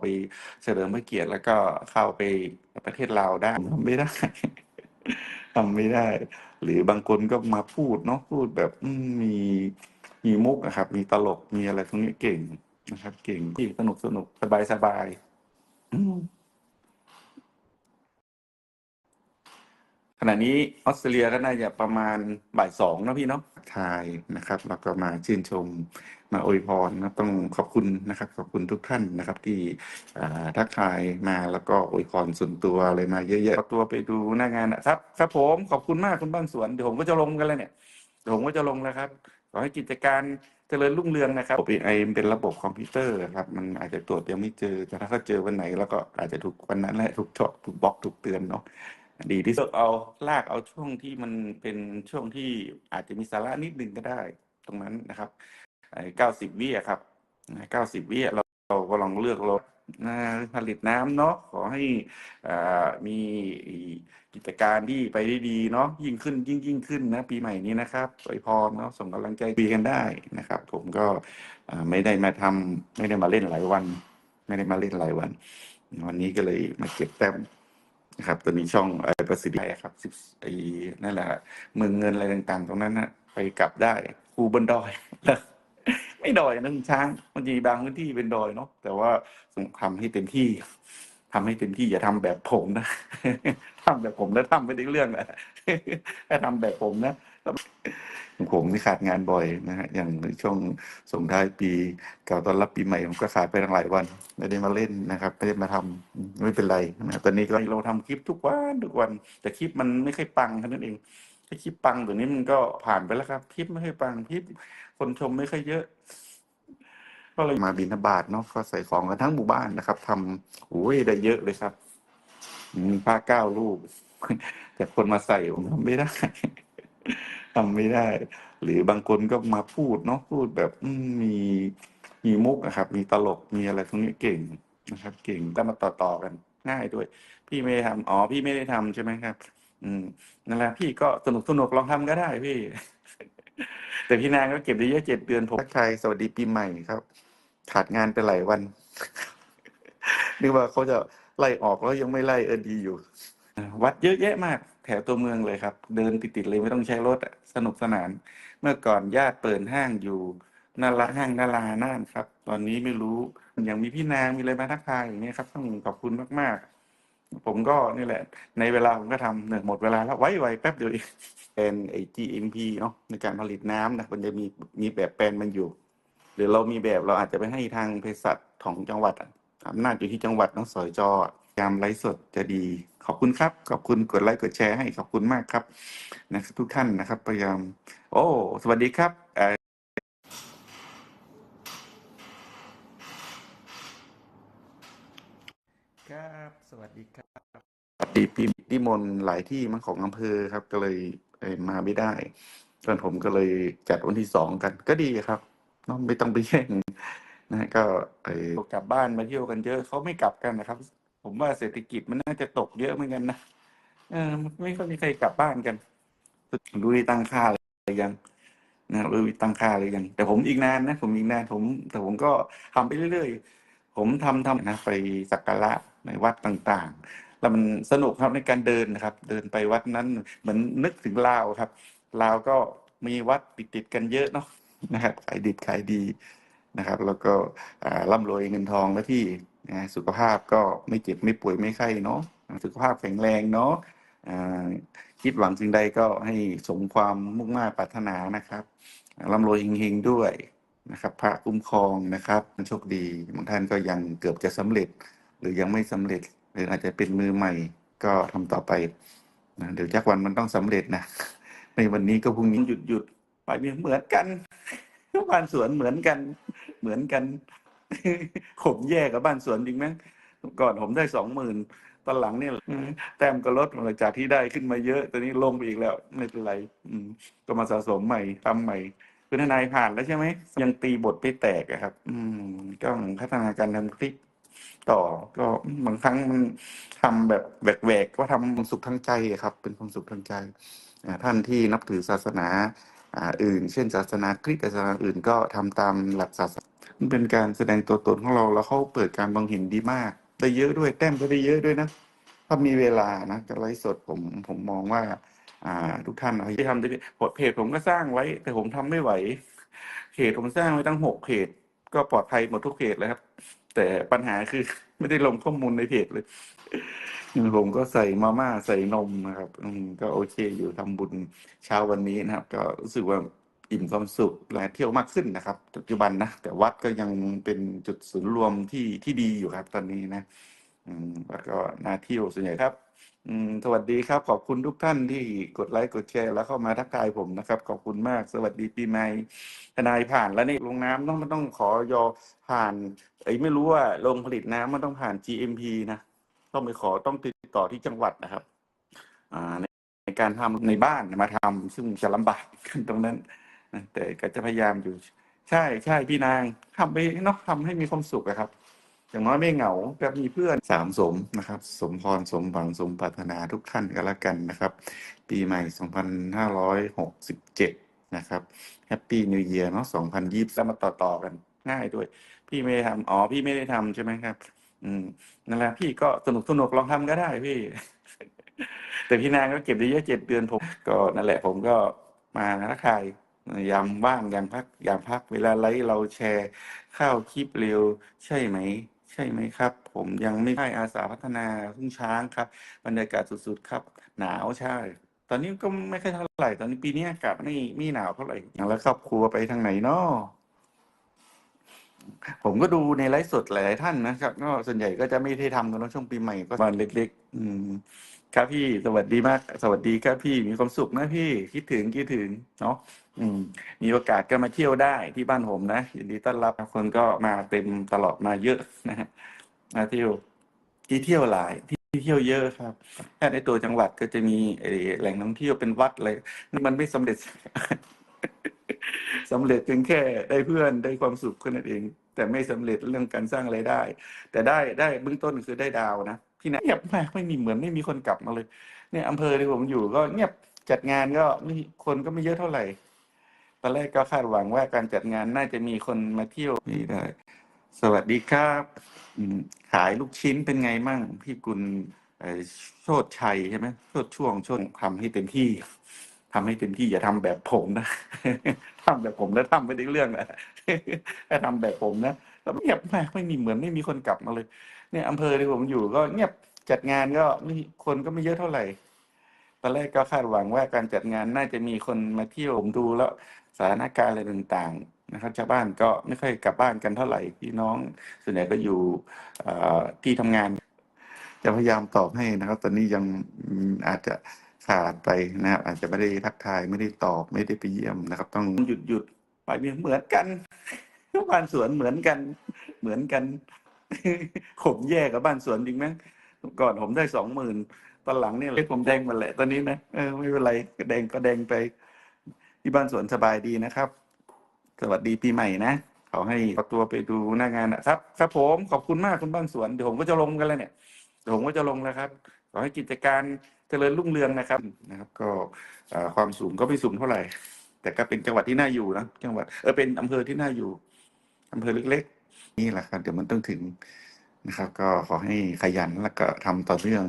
ไปเฉลิมพระเกียรติแล้วก็เข้าไปประเทศลาวได้ทำไม่ได้ทำไม่ได้ หรือบางคนก็มาพูดเนาะพูดแบบมีมีมุกนะครับ มีตลกมีอะไรตรงนี้เก่งนะครับ เก่งที่สนุกสนุกสบายสบายอืม ขณะนี้ออสเตรเลียก็น่าจะประมาณบ่ายสองนะพี่เนาะทายนะครับ แล้วก็มาชื่นชมมาอวยพรนะต้องขอบคุณนะครับ ขอบคุณทุกท่านนะครับ ที่อ่าทักทายมาแล้วก็อวยพรส่วนตัวอะไรมาเยอะๆเอาตัวไปดูหน้างานนะครับ ครับผมขอบคุณมากคุณบ้านสวนเดี๋ยวผมก็จะลงกันแล้วเนี่ยเดี๋ยวผมก็จะลงแล้วครับขอให้กิจการเจริญรุ่งเรืองนะครับระบบ AI เป็นระบบคอมพิวเตอร์ครับ มันอาจจะตรวจยังไม่เจอแต่ถ้าเขาเจอวันไหน แล้วก็อาจจะถูกวันนั้นแหละถูกเจาะถูกบล็อกถูกเตือนเนาะ ดีที่สุดเอาลากเอาช่วงที่มันเป็นช่วงที่อาจจะมีสาระนิดนึงก็ได้ ตรงนั้นนะครับเก้าสิบวิอะครับเก้าสิบวิเราเราก็ลองเลือกรถผลิตน้ำเนาะขอให้มีกิจการที่ไปได้ดีเนาะยิ่งขึ้นยิ่งยิ่งขึ้นนะ ปีใหม่นี้นะครับอวยพรเนาะส่งกำลังใจคุยกันได้นะครับ ผมก็ไม่ได้มาทำไม่ได้มาเล่นหลายวัน ไม่ได้มาเล่นหลายวัน วันนี้ก็เลยมาเก็บแต้ม นะครับตอนนี้ช่องไอประสิทธิชัยครับสิบไอ้นั่นแหละเมืองเงินอะไรต่างๆ ตรงนั้นนะไปกลับได้กูบนดอยแล้วไม่ดอยนะคุณช้างมันจะมีบางพื้นที่เป็นดอยเนาะแต่ว่าต้องทำให้เต็มที่ทำให้เต็มที่อย่าทำแบบผมนะทำแบบผมแล้วทำไม่ได้เรื่องนะถ้าทำแบบผมนะ ผมนี่ขาดงานบ่อยนะฮะอย่างช่วงส่งท้ายปีเก่าตอนรับปีใหม่ผมก็ขาดไปตั้งหลายวัน ไม่ได้มาเล่นนะครับ ไม่ได้มาทำไม่เป็นไรนะตอนนี้ก็เราทำคลิปทุกวันทุกวัน แต่คลิปมันไม่ค่อยปังแค่นั้นเองถ้าคลิปปังตัวนี้มันก็ผ่านไปแล้วครับคลิปไม่ค่อยปังคลิปคนชมไม่ค่อยเยอะก็เลยมาบินบาตเนาะก็ใส่ของกันทั้งหมู่บ้านนะครับทำโอ้ยได้เยอะเลยครับมีผ้าเก้ารูปแต่คนมาใส่ผมทำไม่ได้ ทำไม่ได้ หรือบางคนก็มาพูดเนาะพูดแบบอืมมีมีมุกอะครับ มีตลกมีอะไรตรงนี้เก่งนะครับ เก่งก็มาต่อต่อกันง่ายด้วย พี่ไม่ได้ทำอ๋อพี่ไม่ได้ทำใช่ไหมครับ อืมนั่นแหละพี่ก็สนุกสนุกลองทำก็ได้พี่ แต่พี่นางก็เก็บได้เยอะเจ็ดเดือนผมทักทายสวัสดีปีใหม่ครับ ขาดงานไปหลายวันนึกว่าเขาจะไล่ออกแล้วยังไม่ไล่เออดีอยู่ วัดเยอะแยะมากแถวตัวเมืองเลยครับ เดินติดๆเลยไม่ต้องใช้รถอะสนุกสนาน เมื่อก่อนญาติเปิดห้างอยู่นาราห้างนาราน่านครับ ตอนนี้ไม่รู้ยังมีพี่นางมีอะไรมาทักทายอย่างนี้ครับต้องขอบคุณมากๆ ผมก็นี่แหละ ในเวลาผมก็ทำเนี่ยหมดเวลาแล้วไว้ไวแป๊บเดียวเองเป็นไอ GMP เนาะในการผลิตน้ำนะมันจะมีมีแบบแปลนมันอยู่ หรือเรามีแบบเราอาจจะไปให้ทางเภสัชของจังหวัดอำนาจอยู่ที่จังหวัดน้องสอยจอ ยามไลฟ์สดจะดี ขอบคุณครับ ขอบคุณกดไลค์กดแชร์ให้ขอบคุณมากครับนะครับทุกท่านนะครับพยายาม โอ้ สวัสดีครับเอ่อครับ สวัสดีครับสวัสดีปีนิมนต์หลายที่มั้งของอำเภอครับ ก็เลยเอ่อมาไม่ได้ส่วนผมก็เลยจัดวันที่สองกัน ก็ดีครับเนาะไม่ต้องไปแย่งนะฮะก็เออกลับบ้านมาเที่ยวกันเยอะเขาไม่กลับกันนะครับ ผมว่าเศรษฐกิจมันน่าจะตกเยอะเหมือนกันนะเออไม่ค่อยมีใครกลับบ้านกันดูดีตั้งค่าหรือยังนะดูดีตั้งค่าหรือยัง แต่ผมอีกนานนะ ผมอีกนานผม แต่ผมก็ทำไปเรื่อยๆ ผมทำทำนะไปสักการะในวัดต่างๆ แล้วมันสนุกครับในการเดินนะครับ เดินไปวัดนั้นเหมือนนึกถึงลาวครับลาวก็มีวัดติดๆกันเยอะเนาะนะครับขายดิบขายดีนะครับ แล้วก็อ่าร่ำรวยเงินทองและที่ สุขภาพก็ไม่เจ็บไม่ป่วยไม่ไข้เนาะสุขภาพแข็งแรงเนาะคิดหวังสิ่งใดก็ให้สมความมุ่งมา่ปรารถนานะครับร่ำรวยเฮงๆด้วยนะครับ พระคุ้มครองนะครับมันโชคดีบางท่านก็ยังเกือบจะสำเร็จ หรือยังไม่สำเร็จ หรืออาจจะเป็นมือใหม่ก็ทำต่อไปนะเดี๋ยวจักวันมันต้องสำเร็จนะในวันนี้ก็พรุ่งนี้หยุดหยุดไปเหมือนกันบ้านสวนเหมือนกันเหมือนกัน ผมแย่กับบ้านสวนจริงไหมก่อนผมได้สองหมื่นตอนหลังเนี่ยอืมแต้มก็ลดหลังจากที่ได้ขึ้นมาเยอะ ตอนนี้ลงไปอีกแล้ว ไม่เป็นไรอืมก็มาสะสมใหม่ทำใหม่คุณทนายผ่านแล้วใช่ไหม ยังตีบทไปแตกอะครับ อืมก็พัฒนาการทำคลิปต่อ ก็บางครั้งมันทำแบบแหวกๆว่าทำความสุขทางใจอะครับ เป็นความสุขทางใจอ่าท่านที่นับถือศาสนาอ่าอื่น เช่น ศาสนาคริสต์ศาสนาอื่นก็ทำตามหลักศาสนา มันเป็นการแสดงตัวตนของเราแล้วเขาเปิดการมองเห็นดีมากได้เยอะด้วยแต้มก็ได้เยอะด้วยนะถ้ามีเวลานะจะไลฟ์สดผมผมมองว่า อ่า ทุกท่านเอาที่ทำได้เพจผมก็สร้างไว้ แต่ผมทำไม่ไหวเพจผมสร้างไว้ตั้งหกเพจก็ปลอดภัยหมดทุกเพจเลยครับ แต่ปัญหาคือไม่ได้ลงข้อมูลในเพจเลยผมก็ใส่มาม่าใส่นมนะครับ อืมก็โอเคอยู่ทำบุญเช้าวันนี้นะครับ ก็รู้สึกว่า อิ่มความสุขและเที่ยวมากขึ้นนะครับ ปัจจุบันนะแต่วัดก็ยังเป็นจุดศูนย์รวมที่ที่ดีอยู่ครับ ตอนนี้นะแล้วก็น่าเที่ยวส่วนใหญ่ครับสวัสดีครับ ขอบคุณทุกท่านที่กดไลค์กดแชร์แล้วเข้ามาทักทายผมนะครับ ขอบคุณมาก สวัสดีปีใหม่ทนายผ่านแล้วนี่ลงน้ำต้องต้องขอยอผ่านไอ้ไม่รู้ว่าโรงผลิตน้ำมันต้องผ่าน GMP นะต้องไปขอต้องติดต่อที่จังหวัดนะครับอ่าในการทำในบ้านมาทำซึ่งจะลำบากกันตรงนั้น แต่ก็จะพยายามอยู่ ใช่ใช่พี่นางทำไปเนาะทำให้มีความสุขอะครับ อย่างน้อยไม่เหงาแบบมีเพื่อนสามสมนะครับ สมพรสมหวังสมปรารถนาทุกท่านกันละกันนะครับ ปีใหม่ 2567 นะครับแฮปปี้นิวเยียร์เนาะ2020แล้วมาต่อต่อกันง่ายด้วย พี่ไม่ได้ทำอ๋อพี่ไม่ได้ทำใช่ไหมครับ อืมนั่นแหละพี่ก็สนุกสนุกลองทำก็ได้พี่ แต่พี่นางก็เก็บได้เยอะเจ็ดเดือนผมก็นั่นแหละผมก็มาทักทาย ยามว่างยามพักยามพักเวลาไลฟ์เราแชร์ข้าวคลิปเร็วใช่ไหม ใช่ไหมครับ ผมยังไม่ใช่อาสาพัฒนาทุ่งช้างครับ บรรยากาศสุดๆครับ หนาวใช่ ตอนนี้ก็ไม่ค่อยเท่าไหร่ ตอนนี้ปีนี้อากาศไม่ไม่หนาวเท่าไหร่แล้วครอบครัวไปทางไหนเนาะ ผมก็ดูในไลฟ์สดหลายๆท่านนะครับ ก็ส่วนใหญ่ก็จะไม่ได้ทำกันแล้วช่วงปีใหม่ก็วันเล็ก ๆ อืมครับพี่สวัสดีมาก สวัสดีครับพี่มีความสุขนะพี่คิดถึงคิดถึงเนาะอืม มีโอกาสก็มาเที่ยวได้ที่บ้านผมนะยินดีต้อนรับคนก็มาเต็มตลอดมาเยอะนะฮะมาเที่ยวที่เที่ยวหลายที่เที่ยวเยอะครับแค่ในตัวจังหวัดก็จะมีไอ้แหล่งท่องเที่ยวเป็นวัดเลยนี่มันไม่สำเร็จ สำเร็จเพียงแค่ได้เพื่อนได้ความสุขแค่นั้นเอง แต่ไม่สำเร็จเรื่องการสร้างรายได้ แต่ได้ได้เบื้องต้นคือได้ดาวนะที่ไหนเงียบมากไม่มีเหมือนไม่มีคนกลับมาเลย เนี่ยอำเภอที่ผมอยู่ก็เงียบจัดงานก็ไม่คนก็ไม่เยอะเท่าไหร่ตอนแรกก็คาดหวังว่าการจัดงานน่าจะมีคนมาเที่ยวนี่ได้ สวัสดีครับขายลูกชิ้นเป็นไงมั่งพี่กุลโชดชัยใช่ไหมโชดช่วงช่วงทำให้เต็มที่ทำให้เต็มที่อย่าทำแบบผมนะ ทำแบบผมแล้วทำไม่ได้เรื่องนะถ้าทำแบบผมนะแล้วเงียบมากไม่มีเหมือนไม่มีคนกลับมาเลย เนี่ยอำเภอที่ผมอยู่ก็เงียบจัดงานก็ไม่คนก็ไม่เยอะเท่าไหร่ตอนแรกก็คาดหวังว่าการจัดงานน่าจะมีคนมาเที่ยวผมดูแล้วสถานการณ์อะไรต่างๆนะครับชาวบ้านก็ไม่ค่อยกลับบ้านกันเท่าไหร่พี่น้องส่วนใหญ่ก็อยู่ที่ทำงาน จะพยายามตอบให้นะครับ ตอนนี้ยังอืมอาจจะ ขาดไปนะครับ อาจจะไม่ได้ทักทายไม่ได้ตอบไม่ได้ไปเยี่ยมนะครับ ต้องหยุดหยุดไปเหมือนกันบ้านสวนเหมือนกัน เหมือนกันผมแย่กับบ้านสวนจริงไหมก่อนผมได้สองหมื่นตอนหลังเนี่ยเลยผมแดงหมาแหละตอนนี้นะเออไม่เป็นไรก็แดงก็แดงไป ที่บ้านสวนสบายดีนะครับ สวัสดีปีใหม่นะขอให้เอาตัวไปดูหน้างานนะครับ ครับผมขอบคุณมากคุณบ้านสวนเดี๋ยวผมก็จะลงกันแล้วเนี่ยเดี๋ยวผมก็จะลงแล้วครับ ขอให้กิจการเจริญรุ่งเรืองนะครับนะครับ ก็ความสูงก็ไม่สูงเท่าไหร่ แต่ก็เป็นจังหวัดที่น่าอยู่นะจังหวัดเออเป็นอำเภอที่น่าอยู่อำเภอเล็กๆ นี่แหละครับเดี๋ยวมันต้องถึงนะครับ ก็ขอให้ขยันแล้วก็ทำต่อเนื่อง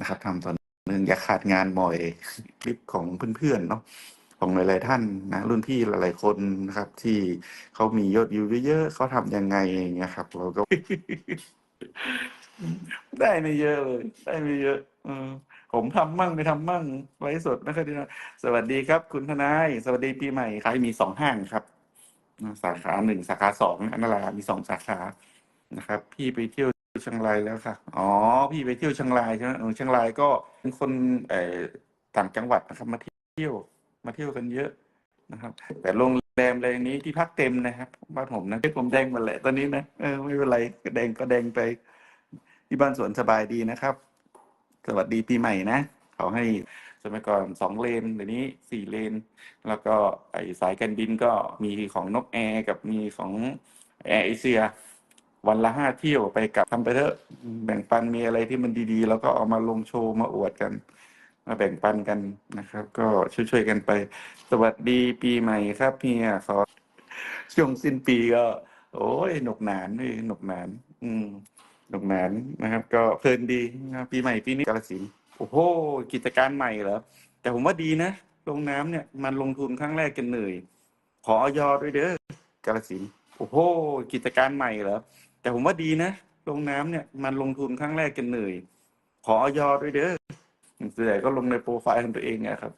นะครับทำต่อเนื่องอย่าขาดงานบ่อยคลิปของเพื่อนๆเนาะของหลาย ๆ ท่านนะรุ่นพี่หลาย ๆ คนนะครับ ที่เขามียอดวิวเยอะๆเขาทำยังไงอย่างเงี้ยครับ เราก็ ได้ไม่เยอะเลย ได้ไม่เยอะเออผมทำมั่งไม่ทำมั่งไว้สดไม่ค่อยดีนะสวัสดีครับ คุณทนาย สวัสดีปีใหม่ขายมีสองห้างครับ สาขาหนึ่งสาขาสองนั่นแหละมีสองสาขานะครับ พี่ไปเที่ยวเชียงรายแล้วค่ะ อ๋อ พี่ไปเที่ยวเชียงรายใช่ไหมเออเชียงรายก็เป็นคนเอ่อต่างจังหวัดนะครับ มาเที่ยว มาเที่ยวกันเยอะนะครับ แต่โรงแรมอะไรนี้ที่พักเต็มนะครับบ้านผมนะที่ผมแดงหมาแหละตอนนี้นะเออไม่เป็นไรแดงก็แดงไป ที่บ้านสวนสบายดีนะครับ สวัสดีปีใหม่นะขอให้สมัยก่อนสองเลนเดี๋ยวนี้สี่เลน แล้วก็ไอสายการบินก็มีของนกแอร์กับมีของแอร์เอเชีย วันละห้าเที่ยวไปกลับทำไปเถอะแบ่งปันมีอะไรที่มันดีๆ แล้วก็เอามาลงโชว์มาอวดกัน มาแบ่งปันกันนะครับ ก็ช่วยๆกันไป สวัสดีปีใหม่ครับเฮียขอช่วงสิ้นปีก็ โอ้ยหนกหนานเลยหนกหนาน อืม หนุกหนนนะครับ ก็เพลินดีนะครับปีใหม่ปีนี้กาฬสินโอ้โหกิจการใหม่เหรอแต่ผมว่าดีนะลงน้ำเนี่ยมันลงทุนครั้งแรกกันเหนื่อย ขอออยด้วยเด้อกาฬสินโอ้โหกิจการใหม่เหรอแต่ผมว่าดีนะลงน้ำเนี่ยมันลงทุนครั้งแรกกันเหนื่อย ขอออยด้วยเด้อส่วนใหญ่ก็ลงในโปรไฟล์ของตัวเองเนะครับ